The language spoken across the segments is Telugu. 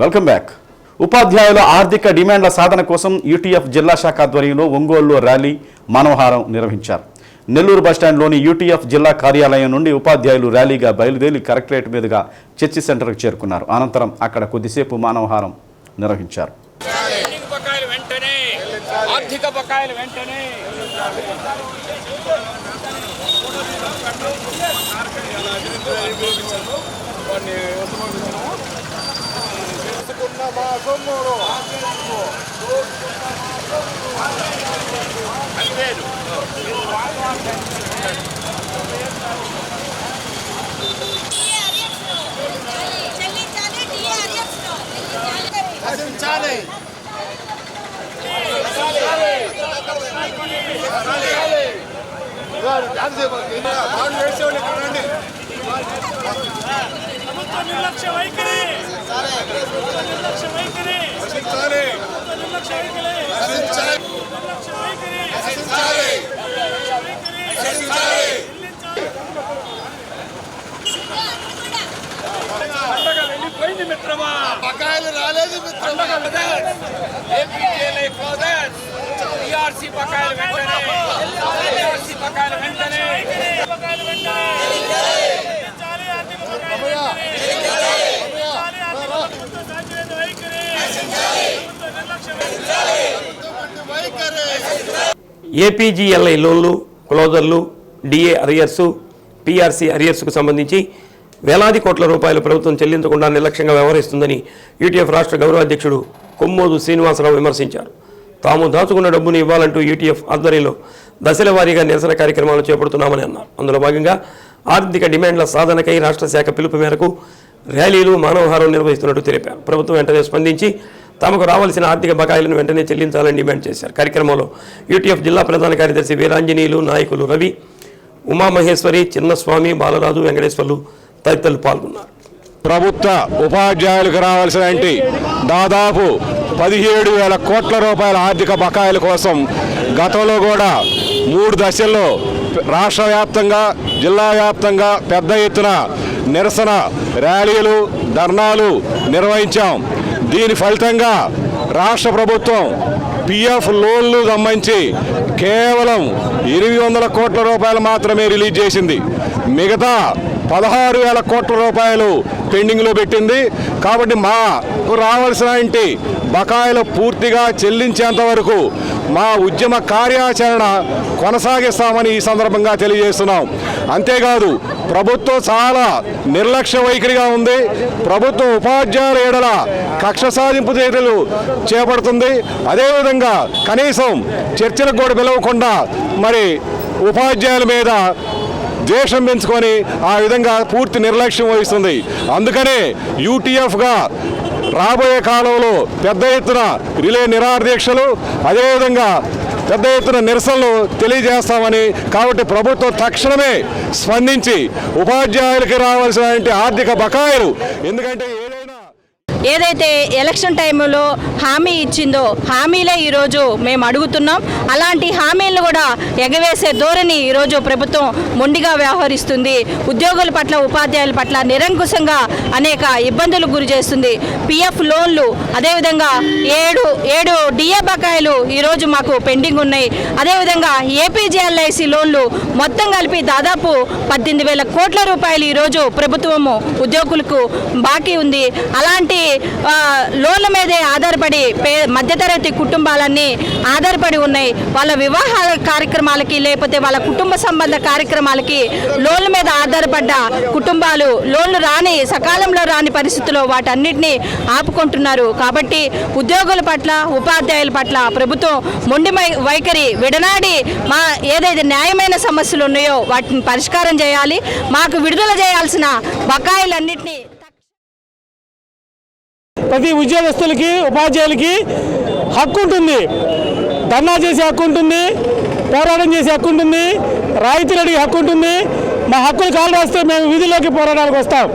వెల్కమ్ బ్యాక్ ఉపాధ్యాయుల ఆర్థిక డిమాండ్ల సాధన కోసం యూటీఎఫ్ జిల్లా శాఖ ఆధ్వర్యంలో ఒంగోలులో ర్యాలీ మనోహారం నిర్వహించారు. నెల్లూరు బస్టాండ్లోని యూటీఎఫ్ జిల్లా కార్యాలయం నుండి ఉపాధ్యాయులు ర్యాలీగా బయలుదేరి కలెక్టరేట్ మీదుగా చర్చి సెంటర్కు చేరుకున్నారు. అనంతరం అక్కడ కొద్దిసేపు మానవహారం నిర్వహించారు. బకాయిలు వెంటనే వెంటనే. టీఆర్ఎస్ చెల్లించాలి ప్రభుత్వ నిర్లక్ష్య వైఖరి. మిత్రమా బకాయిలు రాలేదు పండగ ఏపీఎల్ఐ ఫాదర్స్ టీఆర్సీ బకాయిలు వెంటనే టీఆర్సీ బకాయిలు వెంటనే బకాయిలు వెంటనే చెల్లించాలి ఆర్థిక బకాయిలు వెంటనే చెల్లించాలి ఆర్థిక ప్రభుత్వ సాధ్యత వైఖరి ప్రభుత్వ నిర్లక్ష్య వైఖరి ఏపీజీఎల్ఐ లోన్లు క్లోజర్లు డిఏ అరియర్సు పీఆర్సీ అరియర్స్కు సంబంధించి వేలాది కోట్ల రూపాయలు ప్రభుత్వం చెల్లించకుండా నిర్లక్ష్యంగా వ్యవహరిస్తుందని యూటీఎఫ్ రాష్ట్ర గౌరవ అధ్యక్షుడు కొమ్మోదు శ్రీనివాసరావు విమర్శించారు. తాము దాచుకున్న డబ్బును ఇవ్వాలంటూ యూటీఎఫ్ ఆధ్వర్యంలో దశల వారీగా నిరసన కార్యక్రమాలు చేపడుతున్నామని అన్నారు. అందులో భాగంగా ఆర్థిక డిమాండ్ల సాధనకై రాష్ట్ర శాఖ పిలుపు మేరకు ర్యాలీలు మానవహారం నిర్వహిస్తున్నట్టు తెలిపారు. ప్రభుత్వం వెంటనే స్పందించి తమకు రావాల్సిన ఆర్థిక బకాయిలను వెంటనే చెల్లించాలని డిమాండ్ చేశారు. కార్యక్రమంలో యూటీఎఫ్ జిల్లా ప్రధాన కార్యదర్శి వీరాంజనీయులు నాయకులు రవి ఉమామహేశ్వరి చిన్నస్వామి బాలరాజు వెంకటేశ్వర్లు తదితరులు పాల్గొన్నారు. ప్రభుత్వ ఉపాధ్యాయులకు రావాల్సిన దాదాపు పదిహేడు వేల కోట్ల రూపాయల ఆర్థిక బకాయిల కోసం గతంలో కూడా మూడు దశల్లో రాష్ట్ర వ్యాప్తంగా జిల్లా వ్యాప్తంగా పెద్ద ఎత్తున నిరసన ర్యాలీలు ధర్నాలు నిర్వహించాం. దీని ఫలితంగా రాష్ట్ర ప్రభుత్వం పిఎఫ్ లోన్లు సంబంధించి కేవలం ఎనిమిది వందల కోట్ల రూపాయలు మాత్రమే రిలీజ్ చేసింది. మిగతా పదహారు వేల కోట్ల రూపాయలు పెండింగ్లో పెట్టింది. కాబట్టి మాకు రావాల్సిన ఇంటి బకాయిలు పూర్తిగా చెల్లించేంత వరకు మా ఉద్యమ కార్యాచరణ కొనసాగిస్తామని ఈ సందర్భంగా తెలియజేస్తున్నాం. అంతేకాదు ప్రభుత్వం చాలా నిర్లక్ష్య వైఖరిగా ఉంది. ప్రభుత్వం ఉపాధ్యాయుల ఏడల కక్ష సాధింపు చర్యలు చేపడుతుంది. అదేవిధంగా కనీసం చర్చలకు కూడా పిలవకుండా మరి ఉపాధ్యాయుల మీద ద్వేషం పెంచుకొని ఆ విధంగా పూర్తి నిర్లక్ష్యం వహిస్తుంది. అందుకనే యూటీఎఫ్గా రాబోయే కాలంలో పెద్ద ఎత్తున రిలే నిరాదీక్షలు అదేవిధంగా పెద్ద ఎత్తున నిరసనలు తెలియజేస్తామని కాబట్టి ప్రభుత్వం తక్షణమే స్పందించి ఉపాధ్యాయులకి రావాల్సిన ఆర్థిక బకాయిలు. ఎందుకంటే ఏదైతే ఎలక్షన్ టైంలో హామీ ఇచ్చిందో హామీలే ఈరోజు మేము అడుగుతున్నాం. అలాంటి హామీలను కూడా ఎగవేసే ధోరణి ఈరోజు ప్రభుత్వం మొండిగా వ్యవహరిస్తుంది. ఉద్యోగుల పట్ల ఉపాధ్యాయుల పట్ల నిరంకుశంగా అనేక ఇబ్బందులకు గురి చేస్తుంది. పిఎఫ్ లోన్లు అదేవిధంగా ఏడు ఏడు డిఏ బకాయిలు ఈరోజు మాకు పెండింగ్ ఉన్నాయి. అదేవిధంగా ఏపీజేఎల్ఐసి లోన్లు మొత్తం కలిపి దాదాపు పద్దెనిమిది వేల కోట్ల రూపాయలు ఈరోజు ప్రభుత్వము ఉద్యోగులకు బాకీ ఉంది. అలాంటి లోన్ల మీదే ఆధారపడి పే మధ్యతరగతి కుటుంబాలన్నీ ఆధారపడి ఉన్నాయి. వాళ్ళ వివాహ కార్యక్రమాలకి లేకపోతే వాళ్ళ కుటుంబ సంబంధ కార్యక్రమాలకి లోన్ల మీద ఆధారపడ్డ కుటుంబాలు లోన్లు రాని సకాలంలో రాని పరిస్థితుల్లో వాటన్నిటిని ఆపుకుంటున్నారు. కాబట్టి ఉద్యోగుల పట్ల ఉపాధ్యాయుల పట్ల ప్రభుత్వం మొండి వైఖరి విడనాడి మా ఏదైతే న్యాయమైన సమస్యలు ఉన్నాయో వాటిని పరిష్కారం చేయాలి. మాకు విడుదల చేయాల్సిన బకాయిలన్నింటినీ ప్రతి ఉద్యోగస్తులకి ఉపాధ్యాయులకి హక్కు ఉంటుంది. ధర్నా చేసే హక్కు ఉంటుంది. పోరాటం చేసే హక్కు ఉంటుంది. రాయితీలు అడిగే హక్కు ఉంటుంది. మా హక్కులు కాలు రాస్తే మేము వీధుల్లోకి పోరాటానికి వస్తాం.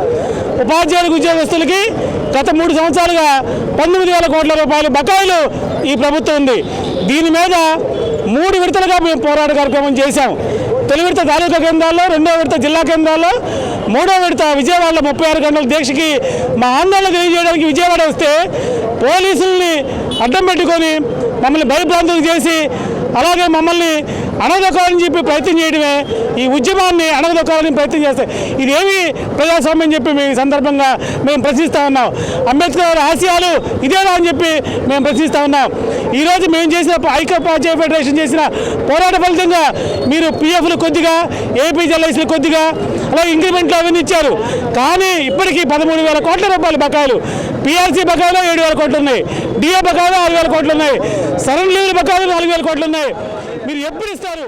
ఉపాధ్యాయులకు ఉద్యోగస్తులకి గత మూడు సంవత్సరాలుగా పంతొమ్మిది వేల కోట్ల రూపాయల బకాయిలు ఈ ప్రభుత్వం ఉంది. దీని మీద మూడు విడతలుగా మేము పోరాట కార్యక్రమం చేశాం. తొలి విడత తాలూకా కేంద్రాల్లో రెండో విడత జిల్లా కేంద్రాల్లో మూడో విడత విజయవాడలో ముప్పై ఆరు గంటల దీక్షకి మా ఆందోళన తెలియజేయడానికి విజయవాడ వస్తే పోలీసుల్ని అడ్డం పెట్టుకొని మమ్మల్ని భయభ్రాంతులు చేసి అలాగే మమ్మల్ని అణగదొక్కాలని చెప్పి ప్రయత్నం చేయడమే ఈ ఉద్యమాన్ని అణగదొక్కాలని ప్రయత్నం చేస్తాయి ఇదేమి ప్రజాస్వామ్యం చెప్పి మేము ఈ సందర్భంగా మేము ప్రశ్నిస్తూ ఉన్నాం. అంబేద్కర్ ఆశయాలు ఇదేనా అని చెప్పి మేము ప్రశ్నిస్తా ఉన్నాం. ఈరోజు మేము చేసిన ఐక్యపాధ్యాయ ఫెడరేషన్ చేసిన పోరాట ఫలితంగా మీరు పిఎఫ్లు కొద్దిగా ఏపీజల్ఐసీలు కొద్దిగా అలాగే ఇంక్రిమెంట్లు అవన్నీ ఇచ్చారు. కానీ ఇప్పటికీ పదమూడు వేల కోట్ల రూపాయల బకాయిలు పిఆర్సీ బకాయిలో ఏడు వేల కోట్లు ఉన్నాయి. డిఏ బకాయిలో ఆరు వేల కోట్లు ఉన్నాయి. సరెండ్ లీవ్ బకాయిలో నాలుగు వేల కోట్లు ఉన్నాయి. మీరు ఎప్పుడు ఇస్తారు?